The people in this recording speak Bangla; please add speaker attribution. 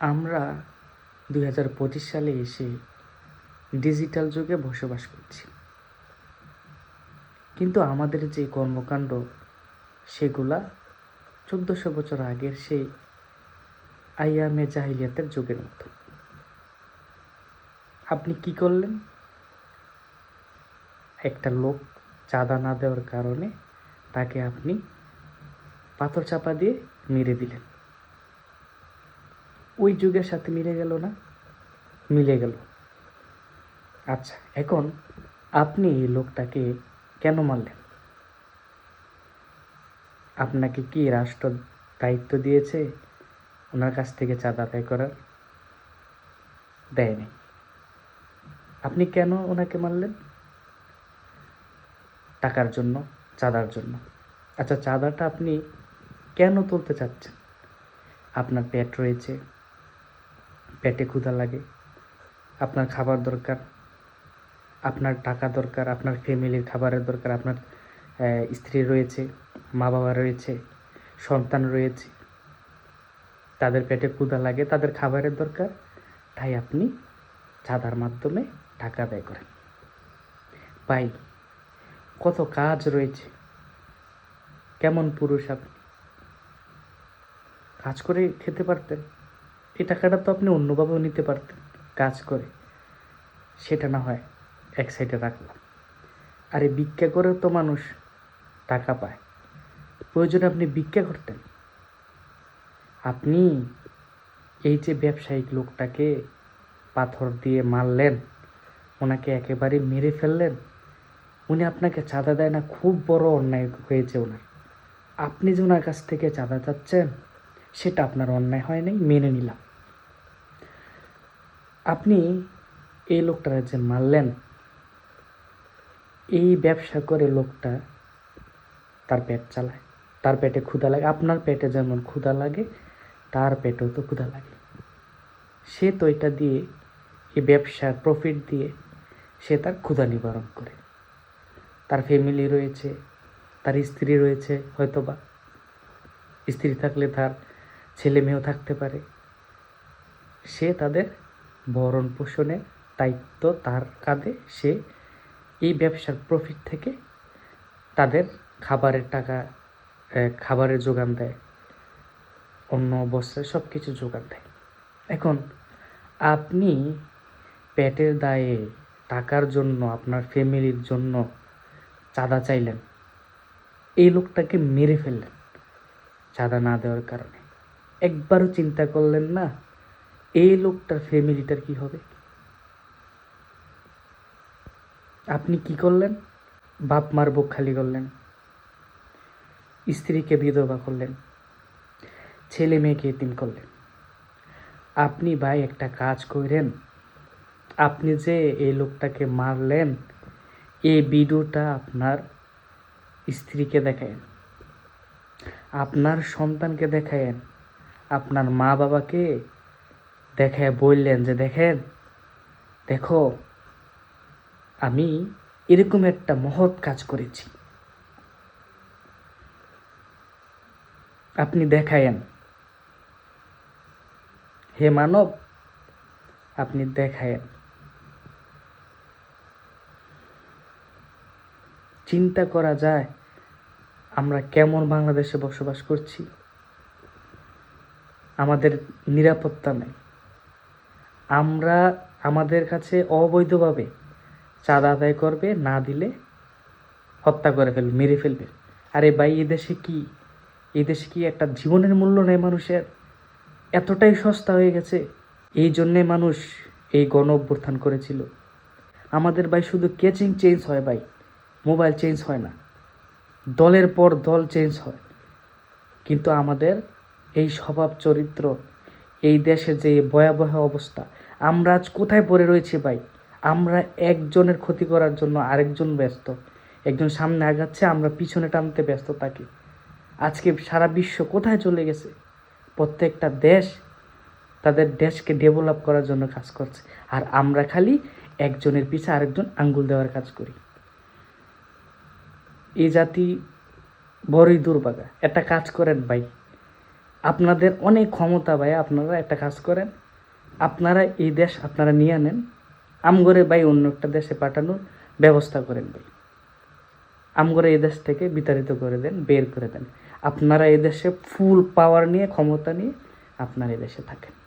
Speaker 1: আমরা দুই হাজার পঁচিশ সালে এসে ডিজিটাল যুগে বসবাস করছি। কিন্তু আমাদের যে কর্মকাণ্ড, সেগুলা চোদ্দোশো বছর আগের সেই আইয়ামে জাহিলিয়াতের যুগের মতো। আপনি কি করলেন? একটা লোক চাঁদা না দেওয়ার কারণে তাকে আপনি পাথর চাপা দিয়ে মেরে দিলেন। ওই যুগের সাথে মিলে গেল না? মিলে গেল। আচ্ছা এখন আপনি এই লোকটাকে কেন মারলেন? আপনাকে কি রাষ্ট্র দায়িত্ব দিয়েছে? ওনার কাছ থেকে চাঁদা আদায় করার? দেয়নি। আপনি কেন ওনাকে মারলেন? টাকার জন্য, চাঁদার জন্য। আচ্ছা চাঁদাটা আপনি কেন তুলতে চাচ্ছেন? আপনার পেট রয়েছে পেটে ক্ষুধা লাগে, আপনার খাবার দরকার, আপনার টাকা দরকার, আপনার ফ্যামিলির খাবারের দরকার, আপনার স্ত্রী রয়েছে মা বাবা রয়েছে, সন্তান রয়েছে, তাদের পেটে ক্ষুধা লাগে, তাদের খাবারের দরকার, তাই আপনি চাঁদার মাধ্যমে টাকা আদায় করেন। পাই কত কাজ রয়েছে। কেমন পুরুষ আপনি? কাজ করে খেতে পারতেন। এই টাকাটা তো আপনি অন্যভাবেও নিতে পারতেন, কাজ করে। সেটা না হয় এক সাইডে রাখলাম। আর এই ভিক্ষা করেও তো মানুষ টাকা পায়। প্রয়োজনে আপনি ভিক্ষা করতেন। আপনি এই যে ব্যবসায়িক লোকটাকে পাথর দিয়ে মারলেন, ওনাকে একেবারে মেরে ফেললেন, উনি আপনাকে চাঁদা দেয় না, খুব বড় অন্যায় হয়েছে ওনার। আপনি যে ওনার কাছ থেকে চাঁদা চাচ্ছেন, সেটা আপনার অন্যায় হয় নাই, মেনে নিলাম। আপনি এই লোকটারা যে মারলেন। এই ব্যবসা করে লোকটা তার পেট চালায়। তার পেটে ক্ষুধা লাগে। আপনার পেটে যেমন ক্ষুধা লাগে, তার পেটেও তো ক্ষুধা লাগে। সে তো এটা দিয়ে, এই ব্যবসার প্রফিট দিয়ে সে তার ক্ষুধা নিবারণ করে। তার ফ্যামিলি রয়েছে, তার স্ত্রী রয়েছে, হয়তোবা। স্ত্রী থাকলে তার ছেলে মেয়েও থাকতে পারে। সে তাদের ভরণ পোষণের দায়িত্ব তার কাঁধে। সে এই ব্যবসার প্রফিট থেকে তাদের খাবারের টাকা খাবারের যোগান দেয়। অন্য বস্ত্রের সব কিছু যোগান দেয়। এখন আপনি পেটের দায়ে টাকার জন্য, আপনার ফ্যামিলির জন্য চাঁদা চাইলেন। এই লোকটাকে মেরে ফেললেন চাঁদা না দেওয়ার কারণে। একবারও চিন্তা করলেন না এই লোকটার ফ্যামিলিটার কি হবে? আপনি কি করলেন? বাপ মার বুক খালি করলেন। স্ত্রীকে বিধবা করলেন। ছেলে মেয়েকে এতিম করলেন। আপনি ভাই একটা কাজ করেন আপনি যে এই লোকটাকে মারলেন, এই ভিডিওটা আপনার স্ত্রীকে দেখায়েন। আপনার সন্তানকে দেখায়েন। আপনার মা বাবাকে দেখায় বললেন যে, দেখেন, দেখো, আমি এরকম একটা মহৎ কাজ করেছি। আপনি দেখায়েন। হে মানব, আপনি দেখায়েন। চিন্তা করা যায়, আমরা কেমন বাংলাদেশে বসবাস করছি? আমাদের নিরাপত্তা নেই। আমরা আমাদের কাছে অবৈধভাবে চাঁদা আদায় করবে, না দিলে হত্যা করে ফেলবে, মেরে ফেলবে। আরে ভাই এদেশে কি? এই দেশে কি একটা জীবনের মূল্য নেই মানুষের? এতটাই সস্তা হয়ে গেছে। এই জন্যে মানুষ এই গণ অভ্যুত্থান করেছিল। আমাদের ভাই, শুধু কেচিং চেঞ্জ হয় ভাই। মোবাইল চেঞ্জ হয় না। দলের পর দল চেঞ্জ হয়। কিন্তু আমাদের এই স্বভাব চরিত্র এই দেশে যে ভয়াবহ অবস্থা। আমরা আজ কোথায় পড়ে রয়েছি ভাই? আমরা একজনের ক্ষতি করার জন্য আরেকজন ব্যস্ত। একজন সামনে আগাচ্ছে, আমরা পিছনে টানতে ব্যস্ত থাকি। আজকে সারা বিশ্ব কোথায় চলে গেছে? প্রত্যেকটা দেশ তাদের দেশকে ডেভেলপ করার জন্য কাজ করছে। আর আমরা খালি একজনের পিছে আরেকজন আঙ্গুল দেওয়ার কাজ করি। এই জাতি বড়ই দুর্ভাগা একটা কাজ করেন ভাই। আপনাদের অনেক ক্ষমতা ভাই, আপনারা একটা কাজ করেন। আপনারা এই দেশ আপনারা নিয়ে নেন। আমগরে ভাই অন্য একটা দেশে পাঠানোর ব্যবস্থা করেন ভাই। আমগরে এই দেশ থেকে বিতাড়িত করে দেন, বের করে দেন। আপনারা এই দেশে ফুল পাওয়ার নিয়ে, ক্ষমতা নিয়ে আপনারা এই দেশে থাকেন।